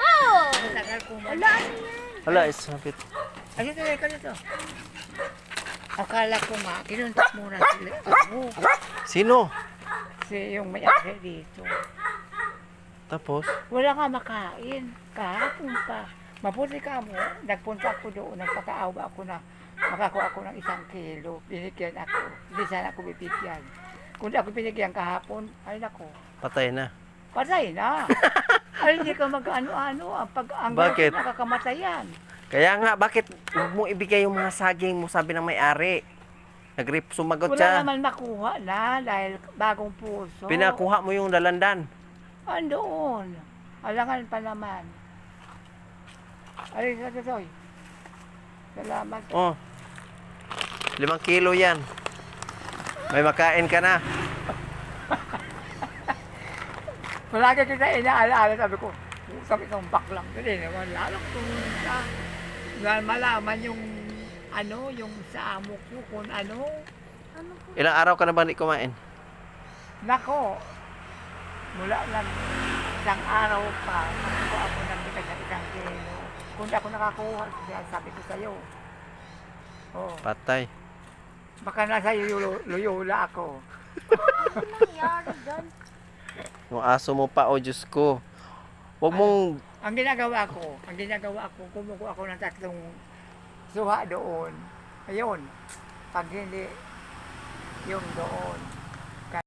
Oh! Matagal ko. Wala ano yan. Hala, isapit. Ay, dito, ka dito. Akala ko nga, kinuntak muna sila. Ako, Sino? si yung may-ari dito. Tapos? Wala nga makain. Kahapon pa. Mabuti ka mo. Nagpunta ako doon. Nagpakaawa ako na makakuha ako ng isang kilo. Binigyan ako. Hindi sana ako bibigyan. Kung di ako binigyan kahapon, ay nako. Patay na. Patay na. ay hindi ka mag-ano-ano. Ang pag ang Bakit? nakakamatayan. Kaya nga, bakit huwag mo ibigay yung mga saging mo, sabi ng may-ari? Nagrip, sumagot Wala siya. naman nakuha na dahil bagong puso. Pinakuha mo yung dalandan. Andoon. Alangan pa naman. Ay, sa Totoy. Salamat. Oh. Limang kilo yan. May makain ka na. Palagi kita inaalaala, sabi ko, sabi ko, baklang ko din, wala lang pumunta. Na malaman yung, ano, yung sa amo ko, kung ano. Ano po? Ilang araw ka na ba hindi kumain? Nako, mula lang isang araw pa, ako ako nang bigat ng isang kilo. Kung di ako nakakuha, sabi ko sa'yo. Oh, Patay. baka nasa luyula ako. Ano nangyari doon? Yung aso mo pa, oh Diyos ko. Huwag mong... Ang ginagawa ko, ang ginagawa ko, kumukuha ako ng tatlong suha doon. Ayun, pag hindi, yung doon.